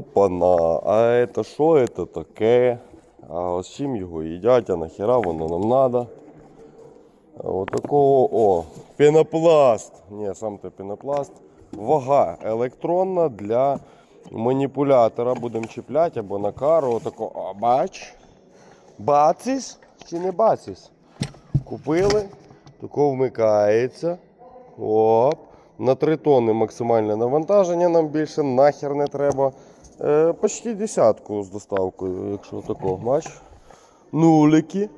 Опана, а це що це таке? А з чим його їдять, а нахіра воно нам надо? А Отакого, о, пенопласт. Ні, сам то пенопласт. Вага електронна для маніпулятора. Будемо чіпляти або на кару. Отако, о, бач. Бацис чи не бацис? Купили, тако вмикається. Оп. На 3 тонни максимальне навантаження нам більше нахер не треба. Е, почти десятку з доставкою, якщо тако, бач. Нулики.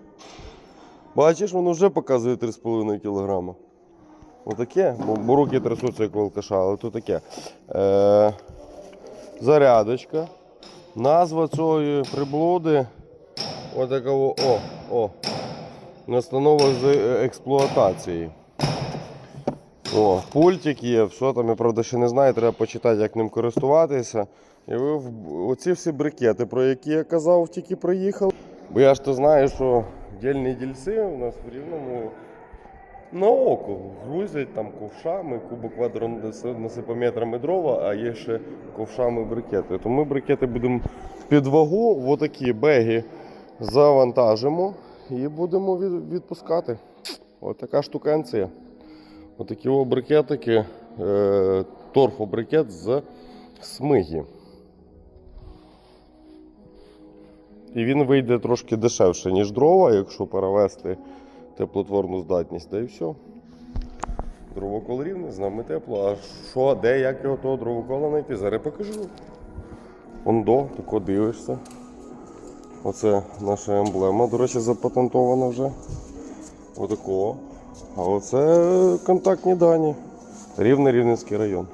Бачиш, воно вже показує 3,5 кг. Отаке, бо, бо руки трясуться як волкаша, але то таке. Е, зарядочка. Назва цієї приблуди. Отакого, о, о. Настанова з е, експлуатації. О, пультик є, все там я правда ще не знаю, треба почитати, як ним користуватися. І ви в- оці всі брикети, про які я казав, тільки приїхали. Бо я ж то знаю, що дільні дільці у нас в рівному на око грузять там ковшами, кубок квадронасипометрами дрова, а є ще ковшами брикети. То ми брикети будемо під вагу в отакі беги завантажимо і будемо від- відпускати. Ось така. Отакі брикетики, е, торфобрикет з смиги. І він вийде трошки дешевше, ніж дрова, якщо перевести теплотворну здатність, та і все. Дровокол рівний, з нами тепло. А що, де, як його того дровокола знайти? Зараз покажу. Ондо, тако дивишся. Оце наша емблема, до речі, запатентована вже. Отакого. А оце контактні дані. Рівне Рівненський район.